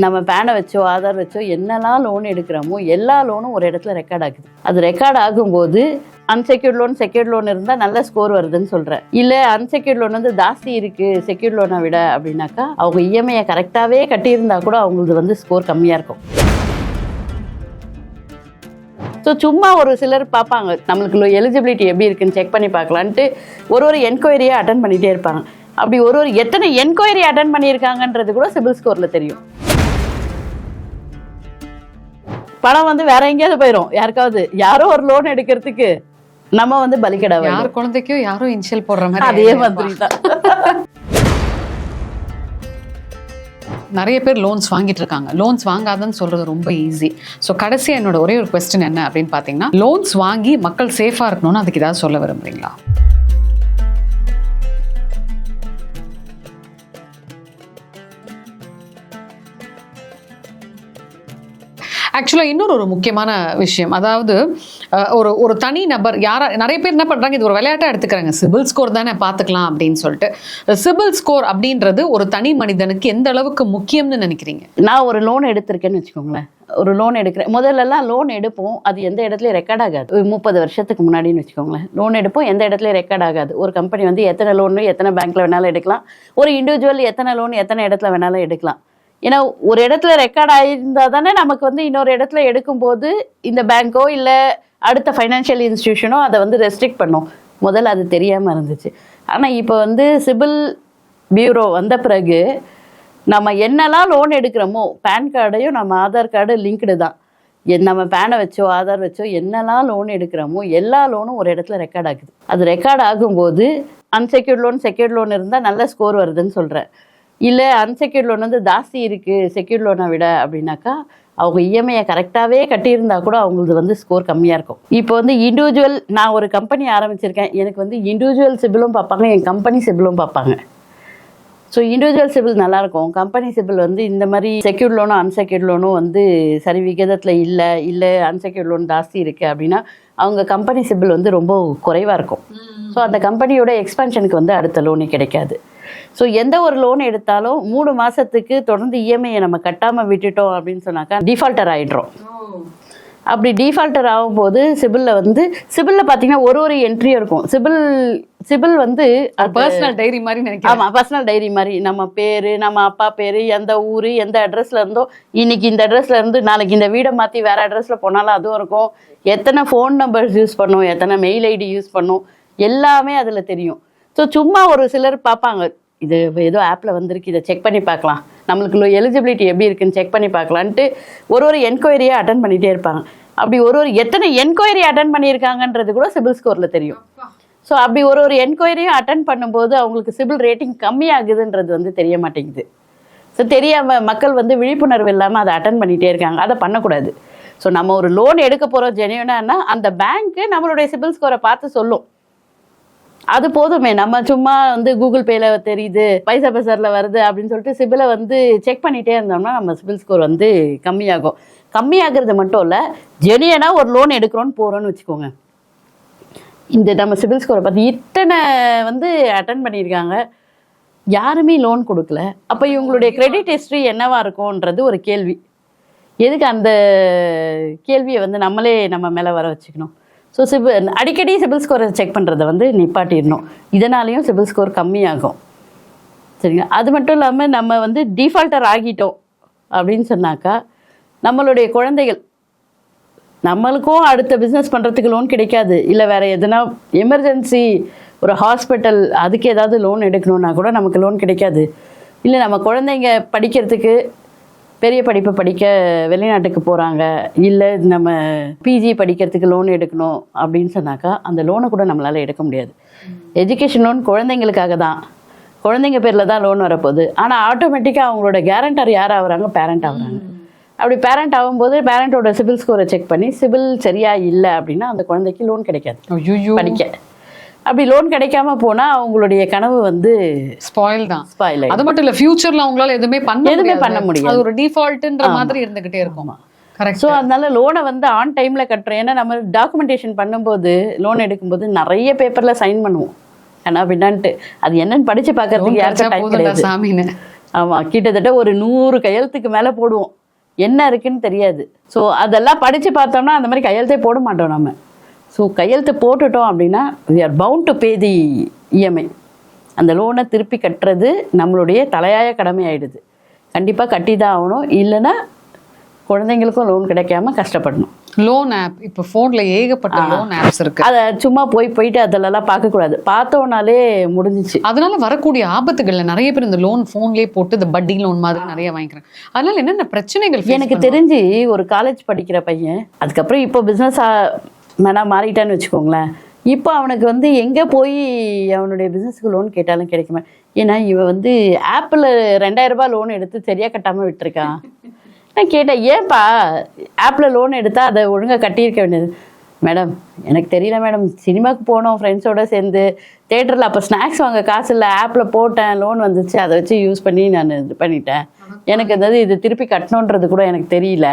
நம்ம பேனை வச்சோ ஆதார் வச்சோ என்னெல்லாம் லோன் எடுக்கிறோமோ எல்லா லோனும் ஒரு இடத்துல ரெக்கார்ட் ஆகுது. அது ரெக்கார்ட் ஆகும்போது அன்செக்யூர்ட் லோன் செக்யூர்ட் லோன் இருந்தால் நல்ல ஸ்கோர் வருதுன்னு சொல்கிறேன் இல்லை அன்செக்யூர்ட் லோன் வந்து ஜாஸ்தி இருக்குது செக்யூர்ட் லோனை விட அப்படின்னாக்கா அவங்க இஎம்ஐயை கரெக்டாகவே கட்டியிருந்தா கூட அவங்களுக்கு வந்து ஸ்கோர் கம்மியாக இருக்கும். ஸோ சும்மா ஒரு சிலர் பார்ப்பாங்க நம்மளுக்கு எலிஜிபிலிட்டி எப்படி இருக்குன்னு செக் பண்ணி பார்க்கலான்ட்டு ஒரு ஒரு என்கொயரியாக அட்டன் பண்ணிகிட்டே இருப்பாங்க. அப்படி ஒரு ஒரு எத்தனை என்கொயரி அட்டன் பண்ணியிருக்காங்கன்றது கூட சிபில் ஸ்கோரில் தெரியும். பணம் வந்து வேற எங்கேயாவது போயிடும் யாருக்காவது யாரோ ஒரு லோன் எடுக்கிறதுக்கு நம்ம வந்து பலிக்கடா யார் குழந்தைக்கோ யாரோ இனிஷியல் போடுற மாதிரி அதே மாதிரி தான். நிறைய பேர் லோன்ஸ் வாங்கிட்டு இருக்காங்க. லோன்ஸ் வாங்காதன்னு சொல்றது ரொம்ப ஈஸி ஸோ கடைசியா என்னோட ஒரே ஒரு கொஸ்டின் என்ன அப்படின்னு பார்த்தீங்கன்னா லோன்ஸ் வாங்கி மக்கள் சேஃபா இருக்கணும்னு அதுக்கு ஏதாவது சொல்ல விரும்புறீங்களா? ஆக்சுவலாக இன்னொரு ஒரு முக்கியமான விஷயம். அதாவது ஒரு ஒரு தனி நபர் யாரா நிறைய பேர் என்ன பண்ணுறாங்க இது ஒரு விளையாட்டாக எடுத்துக்கிறாங்க. சிபில் ஸ்கோர் தானே பார்த்துக்கலாம் அப்படின்னு சொல்லிட்டு. சிபில் ஸ்கோர் அப்படின்றது ஒரு தனி மனிதனுக்கு எந்த அளவுக்கு முக்கியம்னு நினைக்கிறீங்க? நான் ஒரு லோன் எடுத்திருக்கேன்னு வச்சுக்கோங்களேன். ஒரு லோன் எடுக்கிறேன். முதல்லலாம் லோன் எடுப்போம். அது எந்த இடத்துலையும் ரெக்கார்ட் ஆகாது. ஒரு முப்பது வருஷத்துக்கு முன்னாடின்னு வச்சுக்கோங்களேன். லோன் எடுப்போம். எந்த இடத்துலையும் ரெக்கார்ட் ஆகாது. ஒரு கம்பெனி வந்து எத்தனை லோன் எத்தனை பேங்க்ல வேணாலும் எடுக்கலாம். ஒரு இண்டிவிஜுவல் எத்தனை லோன் எத்தனை இடத்துல வேணாலும் எடுக்கலாம். ஏன்னா ஒரு இடத்துல ரெக்கார்ட் ஆயிருந்தா தானே நமக்கு வந்து இன்னொரு இடத்துல எடுக்கும்போது இந்த பேங்க்கோ இல்லை அடுத்த ஃபைனான்ஷியல் இன்ஸ்டியூஷனோ அதை வந்து ரெஸ்ட்ரிக்ட் பண்ணும். முதல்ல அது தெரியாமல் இருந்துச்சு. ஆனால் இப்போ வந்து சிபில் பியூரோ வந்த பிறகு நம்ம என்னெல்லாம் லோன் எடுக்கிறோமோ பேன் கார்டையும் நம்ம ஆதார் கார்டு லிங்க்டு தான். என் நம்ம பேனை வச்சோ ஆதார் வச்சோ என்னெல்லாம் லோன் எடுக்கிறோமோ எல்லா லோனும் ஒரு இடத்துல ரெக்கார்ட் ஆகுது. அது ரெக்கார்ட் ஆகும்போது அன்செக்யூர்ட் லோன் செக்யூர்ட் லோன் இருந்தால் நல்ல ஸ்கோர் வருதுன்னு சொல்கிறேன் இல்லை அன்செக்யூர்ட் லோன் வந்து ஜாஸ்தி இருக்குது செக்யூர்ட் லோனை விட அப்படின்னாக்கா அவங்க E இஎம்ஐயை கரெக்டாகவே கட்டியிருந்தா கூட அவங்களுக்கு வந்து ஸ்கோர் கம்மியாக இருக்கும். இப்போ வந்து இண்டிவிஜுவல் நான் ஒரு கம்பெனி ஆரம்பிச்சிருக்கேன். எனக்கு வந்து இண்டிவிஜுவல் சிபிலும் பார்ப்பாங்க என் கம்பெனி சிபிலும் பார்ப்பாங்க. ஸோ இண்டிவிஜுவல் சிபில் நல்லாயிருக்கும். கம்பெனி சிபில் வந்து இந்த மாதிரி செக்யூர்ட் லோனும் அன்செக்யூர்ட் லோனும் வந்து சரி விகிதத்தில் இல்லை இல்லை அன்செக்யூர்ட் லோன் ஜாஸ்தி இருக்குது அப்படின்னா அவங்க கம்பெனி சிபில் வந்து ரொம்ப குறைவாக இருக்கும். ஸோ அந்த கம்பெனியோட எக்ஸ்பென்ஷனுக்கு வந்து அடுத்த லோனே கிடைக்காது. ஸோ எந்த ஒரு லோன் எடுத்தாலும் மூணு மாதத்துக்கு தொடர்ந்து E இஎம்ஐயை நம்ம கட்டாமல் விட்டுட்டோம் அப்படின்னு சொன்னாக்கா டிஃபால்ட்டர் ஆகிடுறோம் அப்படி டிஃபால்ட்டர் ஆகும்போது சிபிலில் வந்து சிபிலில் பார்த்தீங்கன்னா ஒரு ஒரு என்ட்ரியும் இருக்கும். சிபில் சிபில் வந்து பர்சனல் டைரி மாதிரி நினைக்கிறேன். ஆமா பர்சனல் டைரி மாதிரி. நம்ம பேரு நம்ம அப்பா பேரு எந்த ஊரு எந்த அட்ரஸ்ல இருந்தோ இன்னைக்கு இந்த அட்ரஸ்ல இருந்து நாளைக்கு இந்த வீடை மாத்தி வேற அட்ரஸ்ல போனாலும் அதுவும் இருக்கும். எத்தனை ஃபோன் நம்பர்ஸ் யூஸ் பண்ணோம் எத்தனை மெயில் ஐடி யூஸ் பண்ணோம் எல்லாமே அதுல தெரியும். ஸோ சும்மா ஒரு சிலர் பார்ப்பாங்க. இது ஏதோ ஆப்பில் வந்திருக்கு. இதை செக் பண்ணி பார்க்கலாம். நம்மளுக்கு எலிஜிபிலிட்டி எப்படி இருக்குன்னு செக் பண்ணி பார்க்கலான்ட்டு ஒரு ஒரு என்கொயரியாக அட்டன் பண்ணிகிட்டே இருப்பாங்க. அப்படி ஒரு ஒரு எத்தனை என்கொயரி அட்டன் பண்ணியிருக்காங்கன்றது கூட சிபில் ஸ்கோரில் தெரியும். ஸோ அப்படி ஒரு ஒரு என்கொயரியும் அட்டன் பண்ணும்போது அவங்களுக்கு சிபில் ரேட்டிங் கம்மியாகுதுன்றது வந்து தெரிய மாட்டேங்குது. ஸோ தெரியாமல் மக்கள் வந்து விழிப்புணர்வு இல்லாமல் அதை அட்டன் பண்ணிகிட்டே இருக்காங்க. அதை பண்ணக்கூடாது. ஸோ நம்ம ஒரு லோன் எடுக்க போகிறோம் ஜெனியூனானா அந்த பேங்க்கு நம்மளுடைய சிபில் ஸ்கோரை பார்த்து சொல்லும். அது போதுமே. நம்ம சும்மா வந்து கூகுள் பேல தெரியுது பைசா பசார்ல வருது அப்படின்னு சொல்லிட்டு சிபிலை வந்து செக் பண்ணிட்டே இருந்தோம்னா நம்ம சிபில் ஸ்கோர் வந்து கம்மியாகும். கம்மியாகிறது மட்டும் இல்லை ஜெனியனா ஒரு லோன் எடுக்கிறோன்னு போகிறோன்னு வச்சுக்கோங்க. இந்த நம்ம சிபில் ஸ்கோரை பார்த்து இத்தனை வந்து அட்டன் பண்ணியிருக்காங்க. யாருமே லோன் கொடுக்கல. அப்போ இவங்களுடைய கிரெடிட் ஹிஸ்ட்ரி என்னவா இருக்கும்ன்றது ஒரு கேள்வி. எதுக்கு அந்த கேள்வியை வந்து நம்மளே நம்ம மேலே வர வச்சுக்கணும்? ஸோ சிபில் அடிக்கடி சிபில் ஸ்கோரை செக் பண்ணுறதை வந்து நிப்பாட்டிடணும். இதனாலேயும் சிபில் ஸ்கோர் கம்மியாகும். சரிங்களா? அது மட்டும் இல்லாமல் நம்ம வந்து டிஃபால்ட்டர் ஆகிட்டோம் அப்படின்னு சொன்னாக்கா நம்மளுடைய குழந்தைகள் நம்மளுக்கும் அடுத்த பிஸ்னஸ் பண்ணுறதுக்கு லோன் கிடைக்காது. இல்லை வேறு எதுனா எமர்ஜென்சி ஒரு ஹாஸ்பிட்டல் அதுக்கு ஏதாவது லோன் எடுக்கணுன்னா கூட நமக்கு லோன் கிடைக்காது. இல்லை நம்ம குழந்தைங்க படிக்கிறதுக்கு பெரிய படிப்பு படிக்க வெளிநாட்டுக்கு போகிறாங்க இல்லை நம்ம பிஜி படிக்கிறதுக்கு லோன் எடுக்கணும் அப்படின்னு சொன்னாக்கா அந்த லோனை கூட நம்மளால் எடுக்க முடியாது. எஜுகேஷன் லோன் குழந்தைங்களுக்காக தான். குழந்தைங்க பேரில் தான் லோன் வரப்போகுது. ஆனால் ஆட்டோமேட்டிக்காக அவங்களோட கேரண்டர் யார் ஆகுறாங்க? பேரண்ட் ஆகுறாங்க. அப்படி பேரண்ட் ஆகும்போது பேரண்ட்டோட சிபில் ஸ்கோரை செக் பண்ணி சிபில் சரியா இல்லை அப்படின்னா அந்த குழந்தைக்கு லோன் கிடைக்காது. படிக்க. அப்படி லோன் கிடைக்காம போனால் அவங்களுடைய கனவு வந்து ஸ்பாயில் தான். ஸ்பாயில் அது மட்டும் இல்ல ஃபியூச்சர்ல அவங்களால எதுவுமே பண்ண எதுவுமே. பண்ண முடியாது. அது ஒரு டிஃபால்ட்ன்ற மாதிரி இருந்துகிட்டே இருக்கும். கரெக்ட் ஸோ அதனால லோனை வந்து ஆன் டைமில் கட்டுறோம். ஏன்னா நம்ம டாக்குமெண்டேஷன் பண்ணும்போது லோன் எடுக்கும்போது நிறைய பேப்பரில் சைன் பண்ணுவோம். ஏன்னா பின்னான்ட்டு. அது என்னன்னு படிச்சு பார்க்கறதுக்கு யாருக்கும் டைம் கிடையாது. ஆமாம் கிட்டத்தட்ட ஒரு நூறு கையெழுத்துக்கு மேலே போடுவோம். என்ன இருக்குன்னு தெரியாது. ஸோ அதெல்லாம் படித்து பார்த்தோம்னா அந்த மாதிரி கையெழுத்தே போட மாட்டோம் நம்ம ஸோ கையெழுத்து போட்டுட்டோம் அப்படின்னா we are bound to pay the EMI அந்த லோனை திருப்பி கட்டுறது நம்மளுடைய தலையாய கடமை ஆயிடுது. கண்டிப்பாக கட்டி தான் ஆகணும். இல்லைன்னா குழந்தைங்களுக்கும் லோன் கிடைக்காம கஷ்டப்படணும். லோன் ஆப் இப்போ ஃபோன்ல ஏகப்பட்ட லோன் ஆப்ஸ் இருக்கு. அதை சும்மா போய் போயிட்டு அதிலெல்லாம் பார்க்கக்கூடாது. பார்த்தோன்னாலே முடிஞ்சிச்சு. அதனால வரக்கூடிய ஆபத்துகள்ல நிறைய பேர் இந்த லோன் ஃபோன்லயே போட்டு இந்த பட்டி லோன் மாதிரி நிறைய வாங்கிக்கிறாங்க. அதனால என்னென்ன பிரச்சனைகள் எனக்கு தெரிஞ்சு ஒரு காலேஜ் படிக்கிற பையன் அதுக்கப்புறம் இப்போ பிஸ்னஸ் மேனா மாறிட்டான்னு வச்சுக்கோங்களேன். இப்போ அவனுக்கு வந்து எங்கே போய் அவனுடைய பிஸ்னஸ்க்கு லோன் கேட்டாலும் கிடைக்குமா ஏன்னா இவன் வந்து ஆப்பிள் ரெண்டாயிரம் ரூபாய் லோன் எடுத்து சரியாக கட்டாமல் விட்டுருக்கான் நான் கேட்டேன் ஏன்பா ஆப்பில் லோன் எடுத்தால் அதை ஒழுங்காக கட்டியிருக்க வேண்டியது? மேடம் எனக்கு தெரியல மேடம். சினிமாவுக்கு போனோம் ஃப்ரெண்ட்ஸோட சேர்ந்து. தேட்டரில் அப்போ ஸ்நாக்ஸ் வாங்க காசு இல்லை. ஆப்பில் போட்டேன் லோன் வந்துச்சு. அதை வச்சு யூஸ் பண்ணி நான் இது பண்ணிட்டேன். எனக்கு அதாவது இது திருப்பி கட்டணுன்றது கூட எனக்கு தெரியல.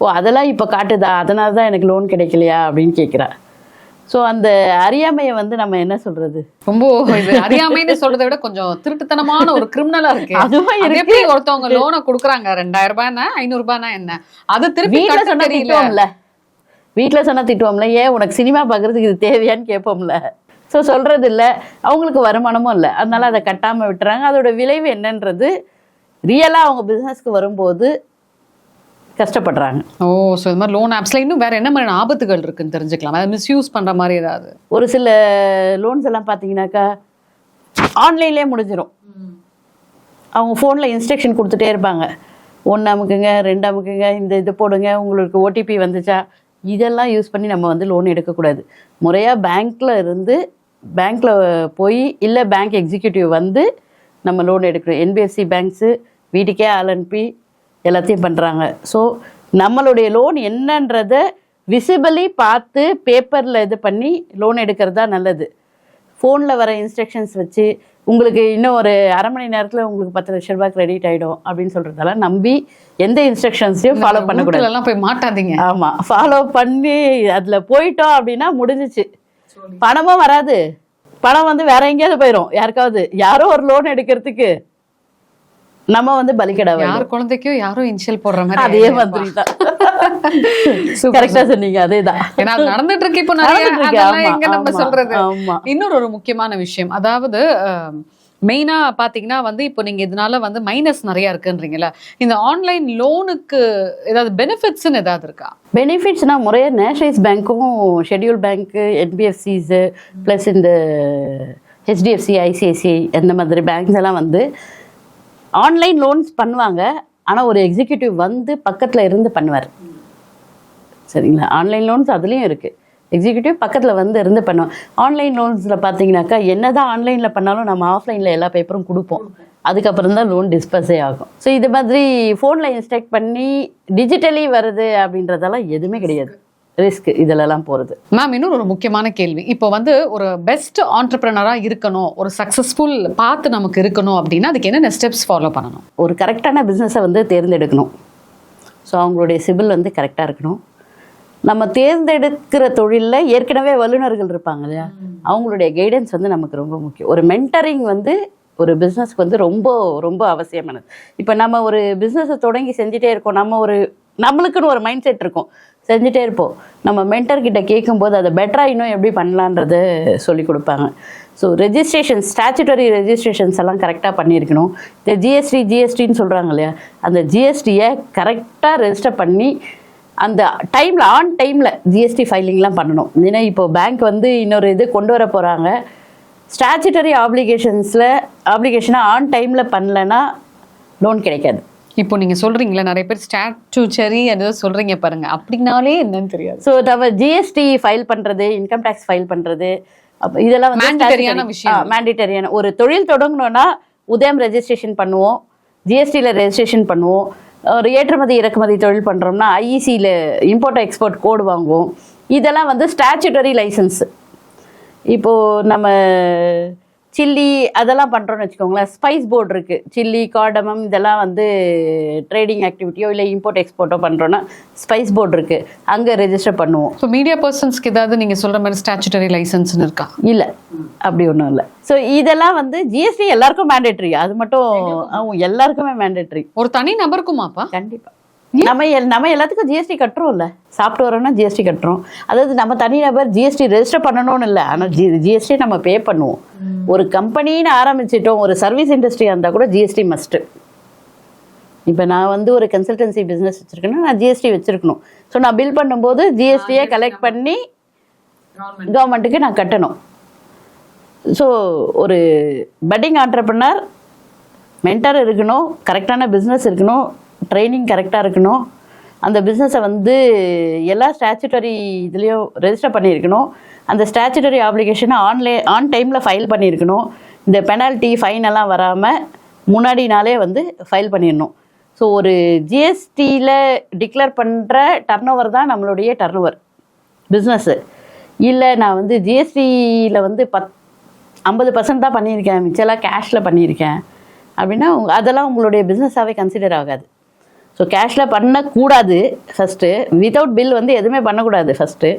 ஓ அதெல்லாம் இப்போ காட்டுதா? அதனால தான் எனக்கு லோன் கிடைக்கலையா? அப்படின்னு கேட்குறா ஸோ அந்த அறியாமையை வந்து நம்ம என்ன சொல்கிறது ரொம்ப அறியாமைன்னு சொல்றதை விட கொஞ்சம் திருட்டுத்தனமான ஒரு கிரிமினலா இருக்கு. அதுவும். எப்படி ஒருத்தவங்க லோனை குடுக்குறாங்க? ரெண்டாயிரம் ரூபாய்னா ஐநூறு ரூபாய்னா என்ன? அது திருப்பி வீட்டில் சொன்னா திட்டுவோம்ல. வீட்டில் சொன்னா திட்டுவோம்ல. ஏன் உனக்கு சினிமா பார்க்குறதுக்கு இது தேவையான்னு கேட்போம்ல. ஸோ சொல்கிறது இல்லை. அவங்களுக்கு வருமானமும் இல்லை. அதனால அதை கட்டாமல் விட்டுறாங்க. அதோட விளைவு என்னன்றது ரியலாக அவங்க பிஸ்னஸ்க்கு வரும்போது கஷ்டப்படுறாங்க. ஓ ஸோ இது மாதிரி லோன் ஆப்ஸ்ல இன்னும் வேற என்ன மாதிரியான ஆபத்துகள் இருக்குன்னு தெரிஞ்சுக்கலாம். அதை மிஸ்யூஸ் பண்ற மாதிரி ஏதாவது? ஒரு சில லோன்ஸ் எல்லாம் பார்த்தீங்கன்னாக்கா ஆன்லைன்லேயே முடிஞ்சிடும் அவங்க ஃபோனில் இன்ஸ்ட்ரக்ஷன் கொடுத்துட்டே இருப்பாங்க. ஒன்று அமுக்குங்க ரெண்டு அமுக்குங்க இந்த இது போடுங்க உங்களுக்கு ஓடிபி வந்துச்சா? இதெல்லாம் யூஸ் பண்ணி நம்ம வந்து லோன் எடுக்கக்கூடாது. முறையாக பேங்க்கில் இருந்து பேங்க்கில் போய் இல்லை பேங்க் எக்ஸிக்யூட்டிவ் வந்து நம்ம லோன் எடுக்கணும். என்பிஎஃப்சி பேங்க்ஸு வீட்டுக்கே ஆள் அனுப்பி எல்லாத்தையும் பண்ணுறாங்க ஸோ நம்மளுடைய லோன் என்னன்றதை விசிபிளி பார்த்து பேப்பரில் இது பண்ணி லோன் எடுக்கிறது தான் நல்லது ஃபோனில் வர இன்ஸ்ட்ரக்ஷன்ஸ் வச்சு உங்களுக்கு இன்னும் ஒரு அரை மணி நேரத்தில் உங்களுக்கு பத்து லட்ச ரூபாய் கிரெடிட் ஆகிடும் அப்படின்னு சொல்கிறதெல்லாம் நம்பி எந்த இன்ஸ்ட்ரக்ஷன்ஸையும் ஃபாலோ பண்ணக்கூடாது. போய் மாட்டாதீங்க. ஆமாம் ஃபாலோ பண்ணி அதில் போயிட்டோம் அப்படின்னா முடிஞ்சிச்சு. பணமும் வராது. பணம் வந்து வேற எங்கேயாவது போயிடும் யாருக்காவது யாரோ ஒரு லோன் எடுக்கிறதுக்கு. நம்ம வந்து பலிக்கடாவை யார் குழந்தைக்கோ யாரோ இனிஷியல் போடுற மாதிரி அதே. மாதிரி தான் கரெக்டா சொன்னீங்க அதேதான். ஏன்னா நடந்துட்டு இருக்கு இப்போ நிறைய. நம்ம சொல்றது. இன்னொரு ஒரு முக்கியமான விஷயம் அதாவது மெயினா பாத்தீங்கன்னா வந்து இப்போ நீங்க இதனால வந்து மைனஸ் நிறைய இருக்குன்றீங்கல்ல. இந்த ஆன்லைன் லோனுக்கு ஏதாவது பெனிஃபிட்ஸ்னு ஏதாவது இருக்கா? பெனிஃபிட்ஸ்னால் முறையாக நேஷனலைஸ் பேங்க்கும் ஷெட்யூல் பேங்க்கு என்பிஎஃப்சிஸு ப்ளஸ் இந்த ஹெச்டிஎஃப்சி ஐசிஐசிஐ இந்த மாதிரி பேங்க்ஸ் எல்லாம் வந்து ஆன்லைன் லோன்ஸ் பண்ணுவாங்க ஆனால் ஒரு எக்ஸிக்யூட்டிவ் வந்து பக்கத்தில் இருந்து பண்ணுவார். சரிங்களா? ஆன்லைன் லோன்ஸ் அதுலேயும் இருக்குது எக்ஸிக்யூட்டிவ் பக்கத்தில் வந்து இருந்து பண்ணுவோம் ஆன்லைன் லோன்ஸில் பார்த்தீங்கன்னாக்கா என்ன தான் ஆன்லைனில் பண்ணாலும் நம்ம ஆஃப்லைனில் எல்லா பேப்பரும் கொடுப்போம். அதுக்கப்புறம் தான் லோன் டிஸ்பஸே ஆகும். ஸோ இது மாதிரி ஃபோனில் இன்ஸ்ட்ரக்ட் பண்ணி டிஜிட்டலி வருது அப்படின்றதெல்லாம் எதுவுமே கிடையாது. ரிஸ்க் இதிலெல்லாம் போகிறது மேம் இன்னொரு ஒரு முக்கியமான கேள்வி. இப்போ வந்து ஒரு பெஸ்ட் ஆண்டர்பிரினரா இருக்கணும் ஒரு சக்சஸ்ஃபுல் பார்த்து நமக்கு இருக்கணும் அப்படின்னா அதுக்கு என்னென்ன ஸ்டெப்ஸ் ஃபாலோ பண்ணணும்? ஒரு கரெக்டான பிஸ்னஸை வந்து தேர்ந்தெடுக்கணும். ஸோ அவங்களுடைய சிபில் வந்து கரெக்டாக இருக்கணும். நம்ம தேர்ந்தெடுக்கிற தொழிலில் ஏற்கனவே வல்லுநர்கள் இருப்பாங்க இல்லையா? அவங்களுடைய கைடன்ஸ் வந்து நமக்கு ரொம்ப முக்கியம். ஒரு மென்டரிங் வந்து ஒரு பிஸ்னஸ்க்கு வந்து ரொம்ப ரொம்ப அவசியமானது. இப்போ நம்ம ஒரு பிஸ்னஸை தொடங்கி செஞ்சுட்டே இருக்கோம். நம்ம ஒரு நம்மளுக்குன்னு ஒரு மைண்ட் செட் இருக்கும். செஞ்சுட்டே இருப்போம். நம்ம மென்டர்கிட்ட கேட்கும்போது அதை பெட்டராக இன்னும் எப்படி பண்ணலான்றது சொல்லி கொடுப்பாங்க. ஸோ ரெஜிஸ்ட்ரேஷன் ஸ்டாச்சுட்டரி ரெஜிஸ்ட்ரேஷன்ஸ் எல்லாம் கரெக்டாக பண்ணியிருக்கணும். இந்த ஜிஎஸ்டி ஜிஎஸ்டின்னு சொல்கிறாங்க இல்லையா? அந்த ஜிஎஸ்டியை கரெக்டாக ரெஜிஸ்டர் பண்ணி அந்த டைமில் ஆன் டைமில் ஜிஎஸ்டி ஃபைலிங்லாம் பண்ணணும். ஏன்னா இப்போ பேங்க் வந்து இன்னொரு இது கொண்டு வர போகிறாங்க ஸ்டாச்சுட்டரி ஆப்ளிகேஷன்ஸில் ஆப்ளிகேஷனை ஆன் டைமில் பண்ணலன்னா லோன் கிடைக்காது. இப்போ நீங்க சொல்றீங்களா நிறைய பேர் ஸ்டாச்சுச்சரி ஏதோ சொல்றீங்க பாருங்க. அப்படின்னாலே என்னன்னு தெரியாது. ஸோ நம்ம ஜிஎஸ்டி ஃபைல் பண்ணுறது இன்கம் டேக்ஸ் ஃபைல் பண்ணுறது அப்போ இதெல்லாம் வந்து விஷயம். மேண்டிட்டரியான ஒரு தொழில் தொடங்கணும்னா உதயம் ரெஜிஸ்ட்ரேஷன் பண்ணுவோம் ஜிஎஸ்டியில் ரெஜிஸ்ட்ரேஷன் பண்ணுவோம் ஒரு ஏற்றுமதி இறக்குமதி தொழில் பண்ணுறோம்னா ஐஇசியில் இம்போர்ட் எக்ஸ்போர்ட் கோடு வாங்குவோம். இதெல்லாம் வந்து ஸ்டாச்சுட்டரி லைசன்ஸ் இப்போது நம்ம சில்லி அதெல்லாம் பண்ணுறோன்னு வச்சுக்கோங்களேன். ஸ்பைஸ் போர்டு இருக்குது சில்லி கார்டமம் இதெல்லாம் வந்து ட்ரேடிங் ஆக்டிவிட்டியோ இல்லை இம்போர்ட் எக்ஸ்போர்ட்டோ பண்ணுறோன்னா ஸ்பைஸ் போர்டு இருக்குது அங்கே ரெஜிஸ்டர் பண்ணுவோம். ஸோ மீடியா பர்சன்ஸ்க்கு ஏதாவது நீங்க சொல்ற மாதிரி ஸ்டாச்சுட்டரி லைசன்ஸ்னு இருக்கா? இல்லை. அப்படி ஒன்றும் இல்லை. ஸோ இதெல்லாம் வந்து ஜிஎஸ்டி எல்லாருக்கும் மேண்டேட்ரி அது மட்டும் எல்லாருக்குமே மேண்டேட்ரி ஒரு தனி நபருக்குமாப்பா? கண்டிப்பா. நம்ம நம்ம எல்லாத்துக்கும் ஜிஎஸ்டி கட்டுறோம்ல. சாப்பிட்டு வரோம்னா ஜிஎஸ்டி கட்டுறோம். அதாவது நம்ம தனிநபர் ஜிஎஸ்டி ரெஜிஸ்டர் பண்ணணும்னு இல்லை. ஆனால் ஜி ஜிஎஸ்டி நம்ம பே பண்ணுவோம். ஒரு கம்பெனின்னு ஆரம்பிச்சிட்டோம் ஒரு சர்வீஸ் இண்டஸ்ட்ரியாக இருந்தால் கூட ஜிஎஸ்டி மஸ்ட்டு இப்போ நான் வந்து ஒரு கன்சல்டன்சி பிஸ்னஸ் வச்சுருக்கேன்னா நான் ஜிஎஸ்டி வச்சுருக்கணும். ஸோ நான் பில் பண்ணும்போது ஜிஎஸ்டியை கலெக்ட் பண்ணி கவர்மெண்ட்டுக்கு நான் கட்டணும். ஸோ ஒரு பட்டிங் ஆண்டர்பனர் மென்டர் இருக்கணும் கரெக்டான பிஸ்னஸ் இருக்கணும் ட்ரைனிங் கரெக்டாக இருக்கணும். அந்த பிஸ்னஸை வந்து எல்லா ஸ்டாச்சுட்டரி இதுலேயும் ரெஜிஸ்டர் பண்ணியிருக்கணும். அந்த ஸ்டாச்சுட்டரி ஆப்ளிகேஷனை ஆன்லைன் ஆன் டைமில் ஃபைல் பண்ணியிருக்கணும். இந்த பெனால்ட்டி ஃபைன் எல்லாம் வராமல் முன்னாடி நாளே வந்து ஃபைல் பண்ணிடணும். ஸோ ஒரு ஜிஎஸ்டியில் டிக்ளேர் பண்ணுற டர்ன் ஓவர் தான் நம்மளுடைய டர்ன் ஓவர் பிஸ்னஸ்ஸு இல்லை நான் வந்து ஜிஎஸ்டியில் வந்து பத் ஐம்பது பர்சன்ட் தான் பண்ணியிருக்கேன். மிச்சம்லாம் கேஷில் பண்ணியிருக்கேன். அப்படின்னா அதெல்லாம் உங்களுடைய பிஸ்னஸாகவே கன்சிடர் ஆகாது. ஸோ கேஷில் பண்ணக்கூடாது ஃபஸ்ட்டு வித்தவுட் பில் வந்து எதுவுமே பண்ணக்கூடாது ஃபஸ்ட்டு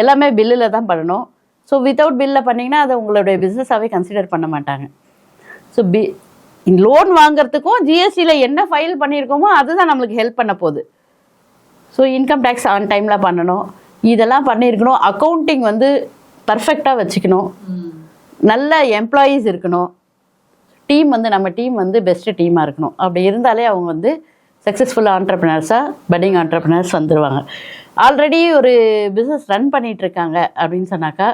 எல்லாமே பில்லில் தான் பண்ணணும். ஸோ வித்தவுட் பில்லில் பண்ணிங்கன்னா அதை உங்களுடைய பிஸ்னஸாகவே கன்சிடர் பண்ண மாட்டாங்க. ஸோ பி லோன் வாங்குறதுக்கும் ஜிஎஸ்டியில் என்ன ஃபைல் பண்ணியிருக்கோமோ அதுதான் நம்மளுக்கு ஹெல்ப் பண்ண போகுது. ஸோ இன்கம் டேக்ஸ் ஆன் டைமில் பண்ணணும். இதெல்லாம் பண்ணியிருக்கணும். அக்கௌண்டிங் வந்து பர்ஃபெக்டாக வச்சுக்கணும். நல்ல எம்ப்ளாயீஸ் இருக்கணும். டீம் வந்து நம்ம டீம் வந்து பெஸ்ட்டு டீமாக இருக்கணும். அப்படி இருந்தாலே அவங்க வந்து சக்ஸஸ்ஃபுல் ஆண்டர்பிரினர்ஸாக பட்டிங் ஆண்டர்பிரினர்ஸ் வந்துடுவாங்க ஆல்ரெடி ஒரு பிஸ்னஸ் ரன் பண்ணிகிட்ருக்காங்க அப்படின்னு சொன்னாக்கா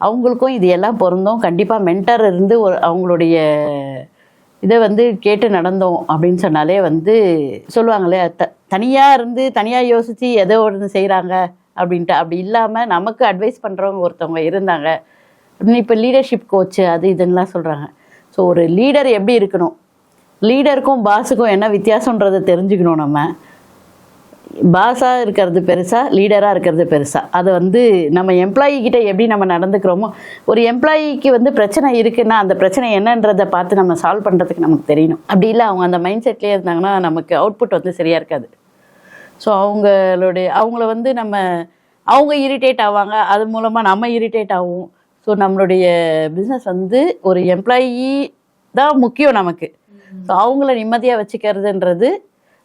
அவங்களுக்கும் இது எல்லாம் பொருந்தோம். கண்டிப்பாக மென்டர் இருந்து ஒரு அவங்களுடைய இதை வந்து கேட்டு நடந்தோம் அப்படின்னு சொன்னாலே வந்து சொல்லுவாங்களே த தனியாக இருந்து தனியாக யோசித்து எதோ ஒன்று செய்கிறாங்க அப்படின்ட்டு. அப்படி இல்லாமல் நமக்கு அட்வைஸ் பண்ணுறவங்க ஒருத்தவங்க இருந்தாங்க. இப்போ லீடர்ஷிப் கோச்சு அது இதுன்னெலாம் சொல்கிறாங்க ஸோ ஒரு லீடர் எப்படி இருக்கணும்? லீடருக்கும் பாஸுக்கும் என்ன வித்தியாசன்றதை தெரிஞ்சுக்கணும் நம்ம. பாஸாக இருக்கிறது பெருசாக லீடராக இருக்கிறது பெருசாக அதை வந்து நம்ம எம்ப்ளாயிக்கிட்ட எப்படி நம்ம நடந்துக்கிறோமோ ஒரு எம்ப்ளாயிக்கு வந்து பிரச்சனை இருக்குன்னா அந்த பிரச்சனை என்னன்றதை பார்த்து நம்ம சால்வ் பண்ணுறதுக்கு நமக்கு தெரியணும். அப்படி இல்லை அவங்க அந்த மைண்ட் செட்லேயே இருந்தாங்கன்னா நமக்கு அவுட்புட் வந்து சரியாக இருக்காது. ஸோ அவங்களுடைய அவங்கள வந்து நம்ம அவங்க இரிட்டேட் ஆவாங்க. அது மூலமாக நம்ம இரிட்டேட் ஆகும் ஸோ நம்மளுடைய பிஸ்னஸ் வந்து ஒரு எம்ப்ளாயி தான் முக்கியம் நமக்கு. ஸோ அவங்கள நிம்மதியாக வச்சுக்கிறதுன்றது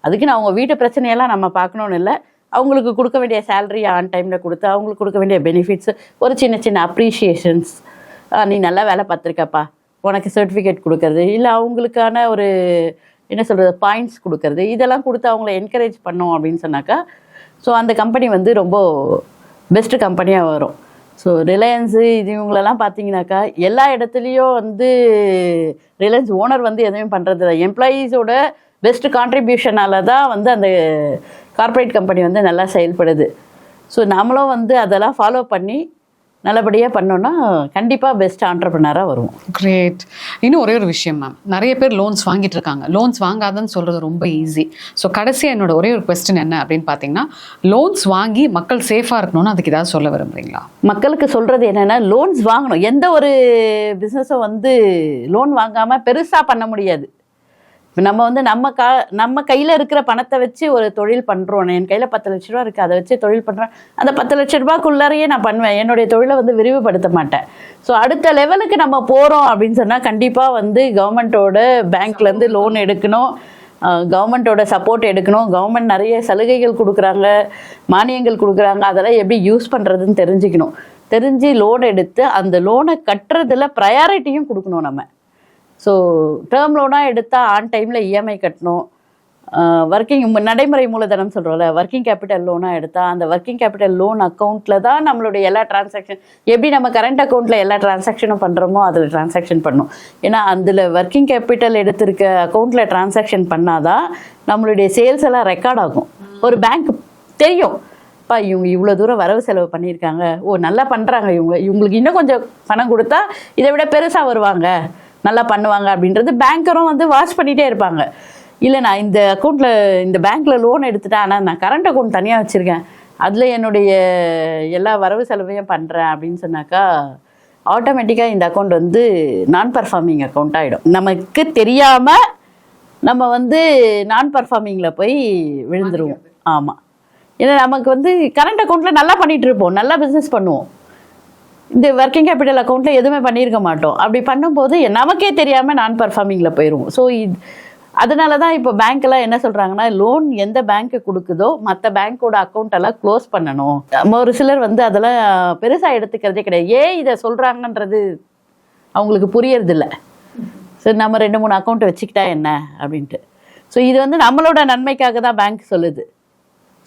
அதுக்குன்னு அவங்க வீட்டு பிரச்சனையெல்லாம் நம்ம பார்க்கணுன்னு இல்லை. அவங்களுக்கு கொடுக்க வேண்டிய சேலரி ஆன் டைமில் கொடுத்து அவங்களுக்கு கொடுக்க வேண்டிய பெனிஃபிட்ஸ் ஒரு சின்ன சின்ன அப்ரிஷியேஷன்ஸ் நீ நல்லா வேலை பார்த்துருக்கப்பா. உனக்கு சர்டிஃபிகேட் கொடுக்கறது இல்லை அவங்களுக்கான ஒரு என்ன சொல்கிறது பாயிண்ட்ஸ் கொடுக்கறது இதெல்லாம் கொடுத்து அவங்கள என்கரேஜ் பண்ணோம் அப்படின்னு சொன்னாக்கா ஸோ அந்த கம்பெனி வந்து ரொம்ப பெஸ்ட்டு கம்பெனியாக வரும். ஸோ ரிலையன்ஸு இது இவங்களெல்லாம் பார்த்தீங்கன்னாக்கா எல்லா இடத்துலையும் வந்து ரிலையன்ஸ் ஓனர் வந்து எதுவுமே பண்ணுறது இல்லை எம்ப்ளாயீஸோட பெஸ்ட் கான்ட்ரிபியூஷனால தான் வந்து அந்த கார்ப்பரேட் கம்பெனி வந்து நல்லா செயல்படுது. ஸோ நாமளும் வந்து அதெல்லாம் ஃபாலோ பண்ணி நல்லபடியாக பண்ணோன்னா கண்டிப்பாக பெஸ்ட் ஆண்டர்பனராக வருவோம். கிரேட் இன்னும் ஒரே ஒரு விஷயம் மேம் நிறைய பேர் லோன்ஸ் வாங்கிட்டு இருக்காங்க. லோன்ஸ் வாங்காதன்னு சொல்றது ரொம்ப ஈஸி ஸோ கடைசியாக என்னோட ஒரே ஒரு கொஸ்டின் என்ன அப்படின்னு பார்த்தீங்கன்னா லோன்ஸ் வாங்கி மக்கள் சேஃபாக இருக்கணும்னு அதுக்கு ஏதாவது சொல்ல விரும்புறீங்களா? மக்களுக்கு சொல்கிறது என்னென்னா லோன்ஸ் வாங்கணும். எந்த ஒரு பிஸ்னஸும் வந்து லோன் வாங்காமல் பெருசாக பண்ண முடியாது. நம்ம வந்து நம்ம கா நம்ம கையில் இருக்கிற பணத்தை வச்சு ஒரு தொழில் பண்ணுறோம் என் கையில் பத்து லட்ச ரூபா இருக்குது அதை வச்சு தொழில் பண்ணுறேன் அந்த பத்து லட்ச ரூபாய்க்குள்ளாரையே நான் பண்ணுவேன். என்னுடைய தொழிலை வந்து விரிவுபடுத்த மாட்டேன். ஸோ அடுத்த லெவலுக்கு நம்ம போகிறோம் அப்படின்னு சொன்னால் கண்டிப்பாக வந்து கவர்மெண்ட்டோட பேங்க்லேருந்து லோன் எடுக்கணும். கவர்மெண்ட்டோட சப்போர்ட் எடுக்கணும். கவர்மெண்ட் நிறைய சலுகைகள் கொடுக்குறாங்க. மானியங்கள் கொடுக்குறாங்க. அதெல்லாம் எப்படி யூஸ் பண்ணுறதுன்னு தெரிஞ்சுக்கணும். தெரிஞ்சு லோன் எடுத்து அந்த லோனை கட்டுறதுல ப்ரையாரிட்டியும் கொடுக்கணும் நம்ம. ஸோ டேர்ம் லோனாக எடுத்தால் ஆன் டைமில் இஎம்ஐ கட்டணும். ஒர்க்கிங் நடைமுறை மூலதனம் சொல்கிறோம்ல ஒர்க்கிங் கேபிட்டல் லோனாக எடுத்தால் அந்த ஒர்க்கிங் கேபிட்டல் லோன் அக்கௌண்ட்டில் தான் நம்மளுடைய எல்லா டிரான்சாக்ஷன் எப்படி நம்ம கரண்ட் அக்கௌண்ட்டில் எல்லா டிரான்சாக்ஷனும் பண்ணுறோமோ அதில் டிரான்சாக்ஷன் பண்ணும். ஏன்னா அதில் ஒர்க்கிங் கேபிட்டல் எடுத்திருக்க அக்கௌண்ட்டில் டிரான்சாக்ஷன் பண்ணாதான் நம்மளுடைய சேல்ஸ் எல்லாம் ரெக்கார்ட் ஆகும். ஒரு பேங்க் தெரியும். அப்பா இவங்க இவ்வளோ தூரம் வரவு செலவு பண்ணியிருக்காங்க. ஓ நல்லா பண்ணுறாங்க இவங்க. இவங்களுக்கு இன்னும் கொஞ்சம் பணம் கொடுத்தா இதை விட பெருசாக வருவாங்க. நல்லா பண்ணுவாங்க அப்படின்றது பேங்கரும் வந்து வாட்ச் பண்ணிகிட்டே இருப்பாங்க. இல்லை நான் இந்த அக்கௌண்ட்டில் இந்த பேங்க்கில் லோன் எடுத்துட்டேன். ஆனால் நான் கரண்ட் அக்கௌண்ட் தனியாக வச்சுருக்கேன். அதில் என்னுடைய எல்லா வரவு செலவையும் பண்ணுறேன் அப்படின்னு சொன்னாக்கா ஆட்டோமேட்டிக்காக இந்த அக்கௌண்ட் வந்து நான் பர்ஃபார்மிங் அக்கௌண்ட் ஆகிடும் நமக்கு தெரியாமல் நம்ம வந்து நான் பர்ஃபார்மிங்கில் போய் விழுந்துருவோம். ஆமாம் ஏன்னா நமக்கு வந்து கரண்ட் அக்கௌண்ட்டில் நல்லா பண்ணிட்டு இருப்போம். நல்லா பிஸ்னஸ் பண்ணுவோம். இந்த ஒர்க்கிங் கேபிட்டல் அக்கௌண்ட்டில் எதுவுமே பண்ணியிருக்க மாட்டோம். அப்படி பண்ணும்போது நமக்கே தெரியாமல் நான் பர்ஃபார்மிங்கில் போயிடுவோம் ஸோ இது அதனால தான் இப்போ பேங்க்கெல்லாம் என்ன சொல்கிறாங்கன்னா லோன் எந்த பேங்க்கு கொடுக்குதோ மற்ற பேங்க்கோட அக்கௌண்ட்டெல்லாம் க்ளோஸ் பண்ணணும். நம்ம ஒரு சிலர் வந்து அதெல்லாம் பெருசாக எடுத்துக்கிறதே கிடையாது. ஏன் இதை சொல்கிறாங்கன்றது அவங்களுக்கு புரியறதில்ல. சரி நம்ம ரெண்டு மூணு அக்கௌண்ட்டை வச்சுக்கிட்டா என்ன? அப்படின்ட்டு. ஸோ இது வந்து நம்மளோட நன்மைக்காக தான் பேங்க் சொல்லுது.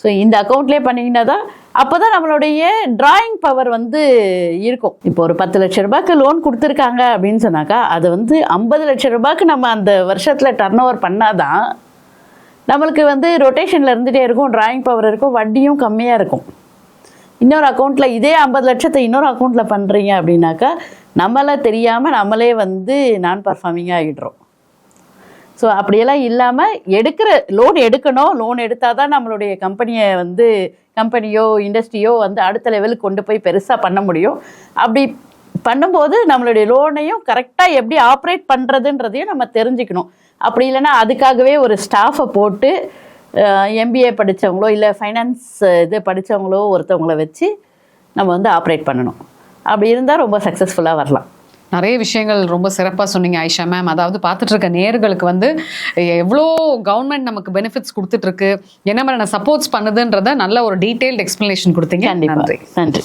ஸோ இந்த அக்கௌண்ட்லேயே பண்ணிங்கன்னா தான் அப்போ தான் நம்மளுடைய டிராயிங் பவர் வந்து இருக்கும். இப்போ ஒரு பத்து லட்ச ரூபாய்க்கு லோன் கொடுத்துருக்காங்க அப்படின்னு சொன்னாக்கா அது வந்து ஐம்பது லட்ச ரூபாய்க்கு நம்ம அந்த வருஷத்தில் டர்ன் ஓவர் பண்ணாதான் நம்மளுக்கு வந்து ரொட்டேஷனில் இருந்துகிட்டே இருக்கும் டிராயிங் பவர் இருக்கும் வட்டியும் கம்மியாக இருக்கும். இன்னொரு அக்கௌண்ட்டில் இதே ஐம்பது லட்சத்தை இன்னொரு அக்கௌண்ட்டில் பண்ணுறீங்க அப்படின்னாக்கா நம்மளை தெரியாமல் நம்மளே வந்து நான் பர்ஃபார்மிங்காக ஆகிடுறோம். ஸோ அப்படியெல்லாம் இல்லாமல் எடுக்கிற லோன் எடுக்கணும். லோன் எடுத்தால் தான் நம்மளுடைய கம்பெனியை வந்து கம்பெனியோ இண்டஸ்ட்ரியோ வந்து அடுத்த லெவலுக்கு கொண்டு போய் பெருசாக பண்ண முடியும். அப்படி பண்ணும்போது நம்மளுடைய லோனையும் கரெக்டாக எப்படி ஆப்ரேட் பண்ணுறதுன்றதையும் நம்ம தெரிஞ்சுக்கணும். அப்படி இல்லைன்னா அதுக்காகவே ஒரு ஸ்டாஃபை போட்டு எம்பிஏ படித்தவங்களோ இல்லை ஃபைனான்ஸ் இது படித்தவங்களோ ஒருத்தவங்கள வச்சு நம்ம வந்து ஆப்ரேட் பண்ணணும். அப்படி இருந்தால் ரொம்ப சக்ஸஸ்ஃபுல்லாக வரலாம். நிறைய விஷயங்கள் ரொம்ப சிறப்பாக சொன்னீங்க ஆயிஷா மேம் அதாவது பார்த்துட்டு இருக்க நேர்களுக்கு வந்து எவ்வளோ கவர்மெண்ட் நமக்கு பெனிஃபிட்ஸ் கொடுத்துட்டு இருக்கு என்ன மாதிரியான சப்போர்ட்ஸ் பண்ணுதுன்றத நல்ல ஒரு டீடைல்டு எக்ஸ்பிளனேஷன் கொடுத்தீங்க. நன்றி. நன்றி.